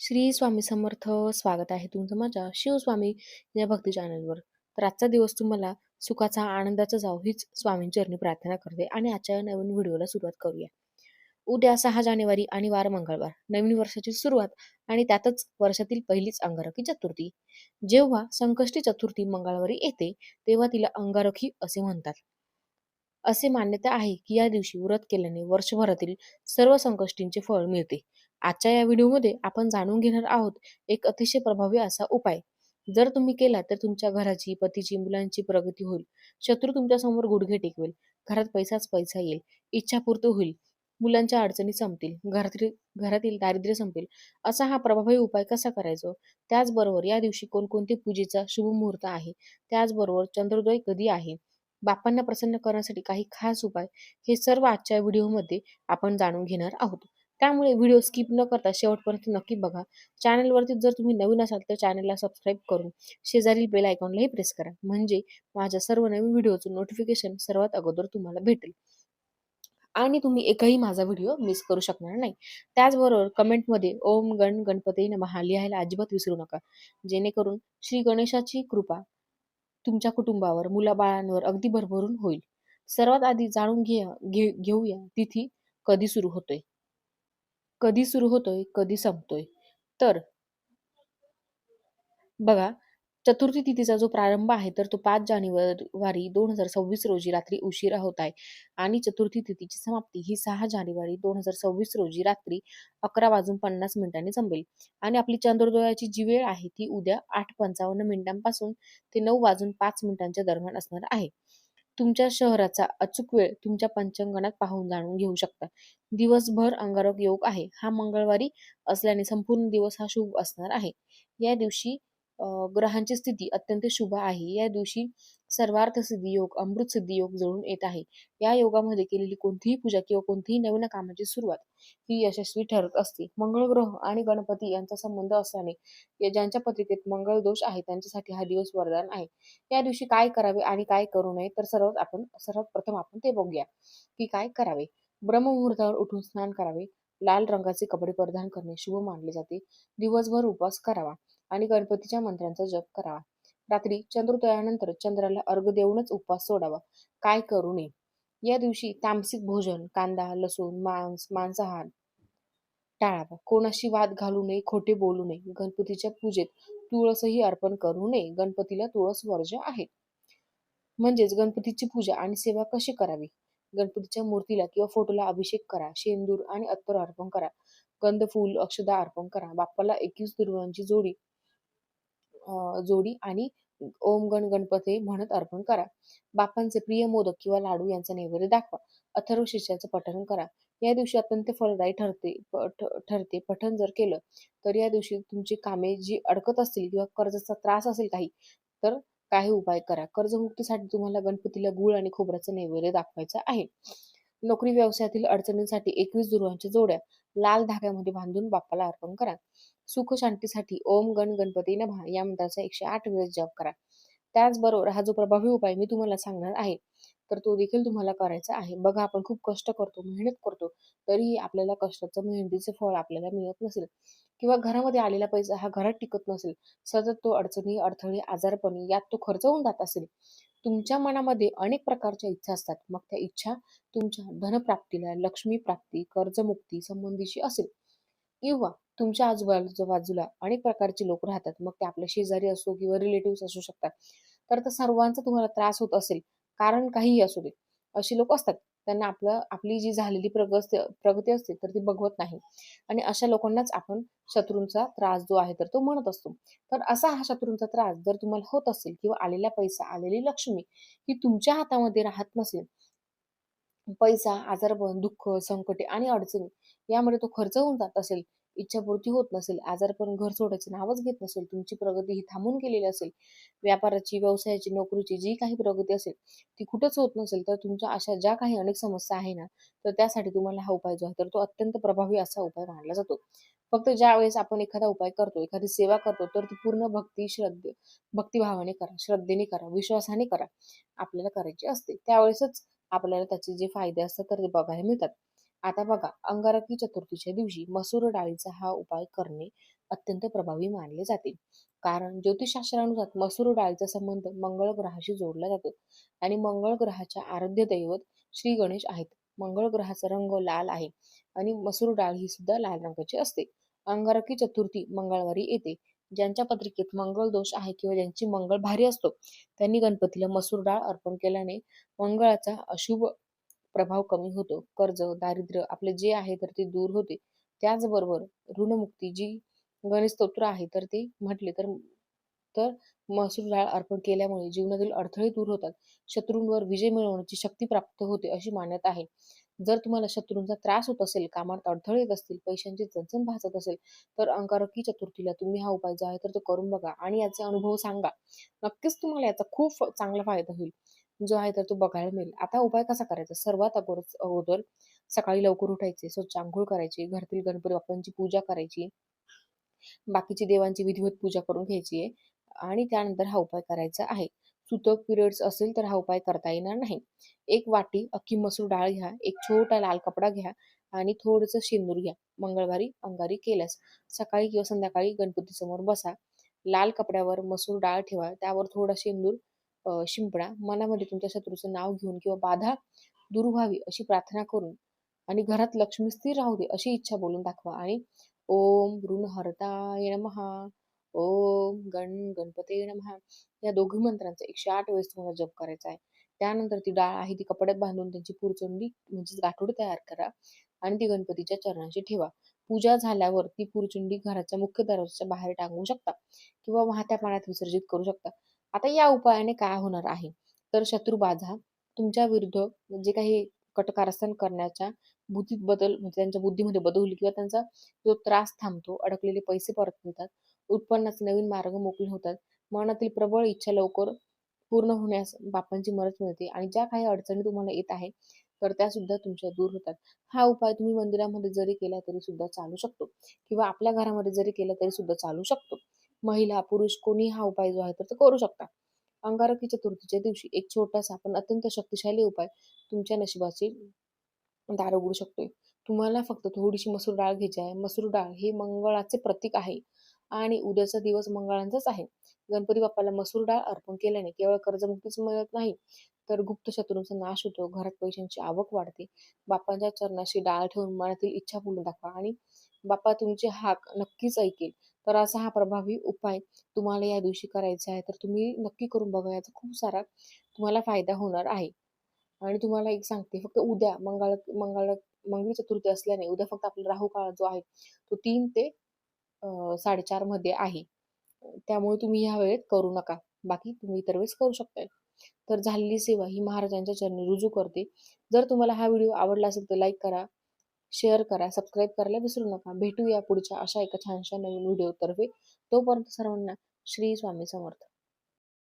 श्री स्वामी समर्थ स्वागत आहे तुमचं माझ्या शिवस्वामी या भक्ती चॅनलवर तर आजचा दिवस तुम्हाला सुखाचा आनंदाचा जाऊ हीच स्वामींचरणी प्रार्थना करते आणि आजच्या नवीन व्हिडिओला सुरुवात करूया. उद्या सहा जानेवारी आणि वार मंगळवार नवीन वर्षाची सुरुवात आणि त्यातच वर्षातील पहिलीच अंगारकी चतुर्थी. जेव्हा संकष्टी चतुर्थी मंगळवारी येते तेव्हा तिला अंगारकी असे म्हणतात. असे मान्यता आहे की या दिवशी व्रत केल्याने वर्षभरातील सर्व संकष्टींचे फळ मिळते. आजच्या या व्हिडिओमध्ये आपण जाणून घेणार आहोत एक अतिशय प्रभावी असा उपाय. जर तुम्ही केला तर तुमच्या घराची पतीची मुलांची प्रगती होईल. शत्रू तुमच्यासमोर गुडघे टेकवेल. घरात पैसाच पैसा येईल. इच्छा पूर्त होईल. मुलांच्या अडचणी संपतील. घरातील घरातील दारिद्र्य संपेल. असा हा प्रभावी उपाय कसा करायचो? त्याचबरोबर या दिवशी कोणकोणते पूजेचा शुभ मुहूर्त आहे? त्याचबरोबर चंद्रोदय कधी आहे? बापांना प्रसन्न करण्यासाठी काही खास उपाय हे सर्व आजच्या व्हिडिओमध्ये आपण जाणून घेणार आहोत. त्यामुळे व्हिडिओ स्किप न करता शेवटपर्यंत नक्की बघा. चॅनलवरती जर तुम्ही नवीन असाल तर चॅनलला सबस्क्राईब करून शेजारील बेल आयकॉनलाही प्रेस करा. म्हणजे माझ्या सर्व नवीन व्हिडिओचं नोटिफिकेशन सर्वात अगोदर तुम्हाला भेटेल. आणि तुम्ही एकही माझा व्हिडिओ मिस करू शकणार नाही. त्याचबरोबर कमेंटमध्ये ओम गण गणपती नमहा लिहायला अजिबात विसरू नका. जेणेकरून श्री गणेशाची कृपा तुमच्या कुटुंबावर मुलाबाळांवर अगदी भरभरून होईल. सर्वात आधी जाणून घ्या घे घेऊया तिथी कधी सुरू होतोय. कधी सुरू होतोय कधी संपतोय. तर बघा चतुर्थी तिथीचा जो प्रारंभ आहे तर तो पाच जानेवारी दोन हजार सव्वीस रोजी रात्री उशिरा होत आहे. आणि चतुर्थी तिथीची समाप्ती ही सहा जानेवारी दोन हजार सव्वीस रोजी रात्री अकरा वाजून पन्नास मिनिटांनी संपेल. आणि आपली चंद्रोदयाची जी वेळ आहे ती उद्या आठ पंचावन्न मिनिटांपासून ते नऊ वाजून पाच मिनिटांच्या दरम्यान असणार आहे. तुमच्या शहराचा अचूक वेळ तुमच्या पंचांगणात पाहून जाणून घेऊ शकता. दिवसभर अंगारक योग आहे. हा मंगळवारी असल्याने संपूर्ण दिवस हा शुभ असणार आहे. या दिवशी ग्रहांची स्थिती अत्यंत शुभ आहे. या दिवशी सर्वार्थ सिद्धी योग अमृत सिद्धी योग जुळून येत आहे. या योगामध्ये केलेली कोणतीही पूजा किंवा कोणतीही नवीन कामाची सुरुवात ही यशस्वी ठरत असते. मंगळ ग्रह आणि गणपती यांचा संबंध असल्याने ज्यांच्या पत्रिकेत मंगळ दोष आहे त्यांच्यासाठी हा दिवस वरदान आहे. या दिवशी काय करावे आणि काय करू नये तर सर्वात आपण सर्वात प्रथम आपण ते बघूया. की काय करावे? ब्रह्ममुहूर्तावर उठून स्नान करावे. लाल रंगाचे कपडे परिधान करणे शुभ मानले जाते. दिवसभर उपवास करावा आणि गणपतीच्या मंत्रांचा जप करावा. रात्री चंद्रोदयानंतर चंद्राला अर्घ देऊनच उपवास सोडावा. काय करू नये? या दिवशी तामसिक भोजन कांदा लसूण मांस मांसाहार टाळावा. कोणाशी वाद घालू नये खोटे बोलू नये. गणपतीच्या पूजेत तुळसही अर्पण करू नये. गणपतीला तुळस वर्ज आहे. म्हणजेच गणपतीची पूजा आणि सेवा कशी करावी? गणपतीच्या मूर्तीला किंवा फोटोला अभिषेक करा. शेंदूर आणि अत्तर अर्पण करा. गंध अक्षदा अर्पण करा. बाप्पाला एकवीस दुर्वांची जोडी जोडी आणि ओम गण गणपती म्हणत अर्पण करा. बापांचे प्रिय मोदक किंवा लाडू यांचा नैवेद्य दाखवा. अथर्व शिष्याचं पठण करा. या दिवशी अत्यंत फलदायी ठरते ठरते. पठण जर केलं तर या दिवशी तुमची कामे जी अडकत असतील किंवा कर्जाचा त्रास असेल काही तर काही उपाय करा. कर्जमुक्तीसाठी तुम्हाला गणपतीला गुळ आणि खोबऱ्याचं नैवेद्य दाखवायचा आहे. नोकरी व्यवसायातील अडचणींसाठी एकवीस दुर्वांच्या जोड्या लाल धाग्यामध्ये बांधून बाप्पाला अर्पण करा. सुख शांतीसाठी ओम गण गणपती नभा या मंत्राचा एकशे आठ वेळेस जप करा. त्याचबरोबर हा जो प्रभावी उपाय मी तुम्हाला सांगणार आहे तर तो देखील तुम्हाला करायचा आहे. बघा आपण खूप कष्ट करतो मेहनत करतो तरीही आपल्याला कष्टाचं मेहनतीचं फळ आपल्याला मिळत नसेल किंवा घरामध्ये आलेला पैसा हा घरात टिकत नसेल सतत तो अडचणी अडथळे आजारपणी यात तो खर्च होऊन जात असेल तुमच्या मनामध्ये अनेक प्रकारच्या इच्छा असतात. मग त्या इच्छा तुमच्या धनप्राप्तीला लक्ष्मी प्राप्ती कर्जमुक्ती संबंधीची असेल. किंवा तुमच्या आजूबाजूला अनेक प्रकारचे लोक राहतात. मग ते आपल्या शेजारी असो किंवा रिलेटिव्ह असू शकतात. तर सर्वांचा तुम्हाला त्रास होत असेल. कारण काहीही असू दे. असे लोक असतात. त्यांना आपलं आपली जी झालेली प्रगती प्रगती असते तर ती बघवत नाही. आणि अशा लोकांनाच आपण शत्रूंचा त्रास जो आहे तर तो म्हणत असतो. तर असा हा शत्रूंचा त्रास जर तुम्हाला होत असेल किंवा आलेला पैसा आलेली लक्ष्मी ही तुमच्या हातामध्ये राहत नसेल पैसा आजारपण दुःख संकटे आणि अडचणी यामध्ये तो खर्च होऊन जात असेल इच्छापूर्ती होत नसेल आजारपण घर सोडायचं नावच घेत नसेल तुमची प्रगती ही थांबून गेलेली असेल व्यापाराची व्यवसायाची नोकरीची जी काही प्रगती असेल ती कुठंच होत नसेल तर तुमच्या अशा ज्या काही अनेक समस्या आहे ना तर त्यासाठी तुम्हाला हा उपाय जो आहे तर तो अत्यंत प्रभावी असा उपाय मानला जातो. फक्त ज्या वेळेस आपण एखादा उपाय करतो एखादी सेवा करतो तर ती पूर्ण भक्ती श्रद्धे भक्तिभावाने करा श्रद्धेने करा विश्वासाने करा आपल्याला करायची असते. त्यावेळेसच आपल्याला त्याचे जे फायदे असतात तर ते बघायला मिळतात. आता बघा अंगारकी चतुर्थीच्या दिवशी मसूर डाळीचा हा उपाय करणे अत्यंत प्रभावी मानले जाते. कारण ज्योतिषशास्त्रानुसार मसूर डाळीचा संबंध मंगळ ग्रहाशी जोडला जातो आणि मंगळ ग्रहाच्या आराध्य दैवत श्री गणेश आहेत. मंगळ ग्रहाचा रंग लाल आहे आणि मसूर डाळ ही सुद्धा लाल रंगाची असते. अंगारकी चतुर्थी मंगळवारी येते. ज्यांच्या पत्रिकेत मंगळ दोष आहे किंवा ज्यांची मंगळ भारी असतो त्यांनी गणपतीला मसूर डाळ अर्पण केल्याने मंगळाचा अशुभ प्रभाव कमी होतो. कर्ज दारिद्र्य आपले जे आहे तर ते दूर होते. त्याचबरोबर ऋणमुक्ती जी गणेश स्तोत्र आहे तर ते म्हटले तर तर महसूल डाळ अर्पण केल्यामुळे जीवनातील अडथळे दूर होतात. शत्रूंवर विजय मिळवण्याची शक्ती प्राप्त होते अशी मान्यता आहे. जर तुम्हाला शत्रूंचा त्रास होत असेल कामात अडथळे येत असतील पैशांची चणचण भासत असेल तर अंकारकी चतुर्थीला तुम्ही हा उपाय जो आहे तर तो करून बघा आणि याचे अनुभव सांगा. नक्कीच तुम्हाला याचा खूप चांगला फायदा होईल. जो आहे तर तो बघायला मिळेल. आता उपाय कसा करायचा? सर्वात अगोदर अगोदर सकाळी लवकर उठायचे स्वच्छ आंघोळ करायची घरातील गणपती बाप्पांची पूजा करायची. बाकीची देवांची विधिवत पूजा करून घ्यायची आहे. आणि त्यानंतर हा उपाय करायचा आहे. सुतक पिरियड्स असेल तर हा उपाय करता येणार नाही. एक वाटी अख्खी मसूर डाळ घ्या एक छोटा लाल कपडा घ्या आणि थोडंसं शेंदूर घ्या. मंगळवारी अंगारी केल्यास सकाळी किंवा संध्याकाळी गणपती समोर बसा. लाल कपड्यावर मसूर डाळ ठेवा त्यावर थोडा शेंदूर शिंपडा मनामध्ये तुमच्या शत्रूचं नाव घेऊन किंवा बाधा दूर व्हावी अशी प्रार्थना करून आणि घरात लक्ष्मी स्थिर राहू दे अशी इच्छा बोलून दाखवा. आणि ओम हरताय महा ओम गण गणपती नमहा या दोघी मंत्रांचा एकशे आठ वेळेस तुम्हाला जप करायचा आहे. त्यानंतर ती डाळ आहे ती कपड्यात बांधून त्यांची पुरचुंडी म्हणजे गाठोड तयार करा आणि ती गणपतीच्या चरणाशी ठेवा. पूजा झाल्यावर ती पुरचुंडी घराच्या मुख्य दरवाजाच्या बाहेर टांगू शकता किंवा वाहत्या पाण्यात विसर्जित करू शकता. आता या उपायाने काय होणार आहे? तर शत्रुबाधा तुमच्या विरुद्ध जे काही कटकारस्थान करण्याच्या बुद्धीत बदल म्हणजे त्यांच्या बुद्धीमध्ये बदल होईल किंवा त्यांचा जो त्रास थांबतो अडकलेले पैसे परत मिळतात उत्पन्नाचे नवीन मार्ग मोकळे होतात मनातील प्रबळ इच्छा लवकर पूर्ण होण्यास बापांची मदत मिळते आणि ज्या काही अडचणी तुम्हाला येत आहे तर त्या सुद्धा तुमच्या दूर होतात. हा उपाय तुम्ही मंदिरामध्ये जरी केला तरी सुद्धा चालू शकतो किंवा आपल्या घरामध्ये जरी केला तरी सुद्धा चालू शकतो. महिला पुरुष कोणी हा उपाय जो आहे तर तो करू शकता अंगारकी चतुर्थीच्या दिवशी एक छोटासा पण अत्यंत शक्तिशाली उपाय तुमच्या नशिबाचे दार उघडू शकतोय. तुम्हाला फक्त थोडीशी मसूर डाळ घ्यायची आहे. मसूर डाळ हे मंगळाचे प्रतीक आहे आणि उद्याचा दिवस मंगळांचाच आहे. गणपती बाप्पाला मसूर डाळ अर्पण केल्याने केवळ कर्जमुक्तीच मिळत नाही तर गुप्त शत्रूंचा नाश होतो. घरात पैशांची आवक वाढते. बाप्पांच्या चरणाशी डाळ ठेवून मनातील इच्छा पूर्ण दाखवा आणि बाप्पा तुमचे हाक नक्कीच ऐकेल. तर असा हा प्रभावी उपाय तुम्हाला या दिवशी करायचा आहे. तर तुम्ही नक्की करून बघा याचा खूप सारा तुम्हाला फायदा होणार आहे. आणि तुम्हाला एक सांगते फक्त उद्या मंगळ मंगळ मंगळी चतुर्थी असल्याने उद्या फक्त आपला राहू काळ जो आहे तो तीन ते साडेचारमध्ये आहे. त्यामुळे तुम्ही ह्या वेळेत करू नका. बाकी तुम्ही इतर वेळेस करू शकताय. तर झालेली सेवा ही महाराजांच्या चरणी रुजू करते. जर तुम्हाला हा व्हिडिओ आवडला असेल तर लाईक करा. शेअर करा सबस्क्राईब करायला विसरू नका. भेटूया पुढच्या अशा एका छानशा नवीन व्हिडिओ तर्फे तोपर्यंत सर्वांना श्री स्वामी समर्थ.